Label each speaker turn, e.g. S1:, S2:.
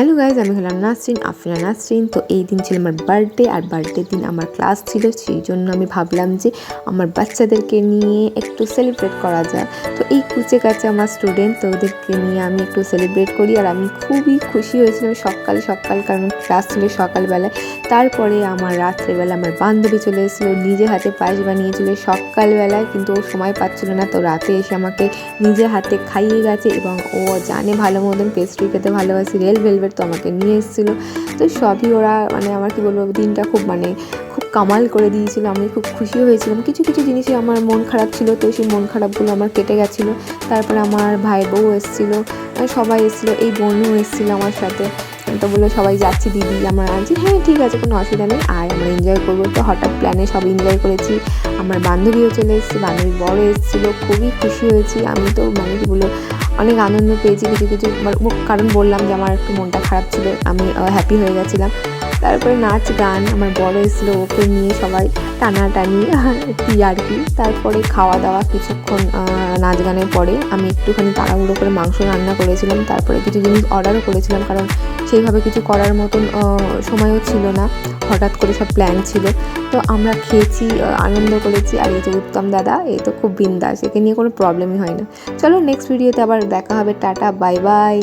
S1: Hello guys আমি হলাম নাসরিন আফরিনা নাসরিন। তো এই দিন ছিল আমার বার্থডে, আর বার্থডে দিন আমার ক্লাস ছিল, সেই জন্য আমি ভাবলাম যে আমার বাচ্চাদেরকে নিয়ে একটু সেলিব্রেট করা যায়। তো এই কুচে কাছে আমার স্টুডেন্ট তো ওদেরকে নিয়ে আমি একটু সেলিব্রেট করি, আর আমি খুবই খুশি হয়েছিলাম সকাল সকাল কারণ ক্লাস ছিল সকালবেলায়। তারপরে আমার রাত্রেবেলা আমার বান্ধবী চলে এসেছিল, নিজে হাতে পায়েস বানিয়েছিল সকালবেলায়, কিন্তু ও সময় পাচ্ছিল না। তো রাতে এসে আমাকে নিজে হাতে খাইয়ে গেছে এবং ও জানে ভালো মতন পেস্ট্রি খেতে ভালোবাসি, রেল ভেলভেট তো আমাকে নিয়ে এসেছিল। তো সবই ওরা মানে আমার কি বলব, দিনটা খুব মানে খুব কামাল করে দিয়েছিল। আমি খুব খুশি হয়েছিলাম। কিছু কিছু জিনিসে আমার মন খারাপ ছিল তো সেই মন খারাপগুলো আমার কেটে গেছিল। তারপরে আমার ভাই বউ এসেছিল সবাই এসেছিল, এই বোনও এসেছিল আমার সাথে। তো বলল, সবাই যাচ্ছি দিদি, আমার আনছি হ্যাঁ ঠিক আছে, কোনো অসুবিধা নেই আর আমরা এনজয় করব। তো হঠাৎ প্ল্যানে সব এনজয় করেছি। আমার বান্ধবীও চলে এসেছে, বান্ধবীর বড় এসেছিল, খুবই খুশি হয়েছি। আমি তো মানে কি বলব অনেক আনন্দ পেয়েছি, কিছু কিছু কারণ বললাম যে আমার একটু মনটা খারাপ ছিল, আমি হ্যাপি হয়ে গেছিলাম। তারপরে নাচ, গান, আমার বড় এসেছিল ওকে নিয়ে সবাই টানাটানি কি আর কি। তারপরে খাওয়া দাওয়া কিছুক্ষণ নাচ গানের পরে আমি একটুখানি তাড়াহুড়ো করে মাংস রান্না করেছিলাম। তারপরে কিছু জিনিস অর্ডারও করেছিলাম, কারণ সেইভাবে কিছু করার মতন সময়ও ছিল না। হঠাৎ করে সব প্ল্যান ছিল। তো আমরা খেয়েছি আনন্দ করেছি। আর এই যে উত্তম দাদা এই তো খুব বিন্দাস, একে নিয়ে কোনো প্রবলেমই হয় না। চলো নেক্সট ভিডিওতে আবার দেখা হবে। Tata bye bye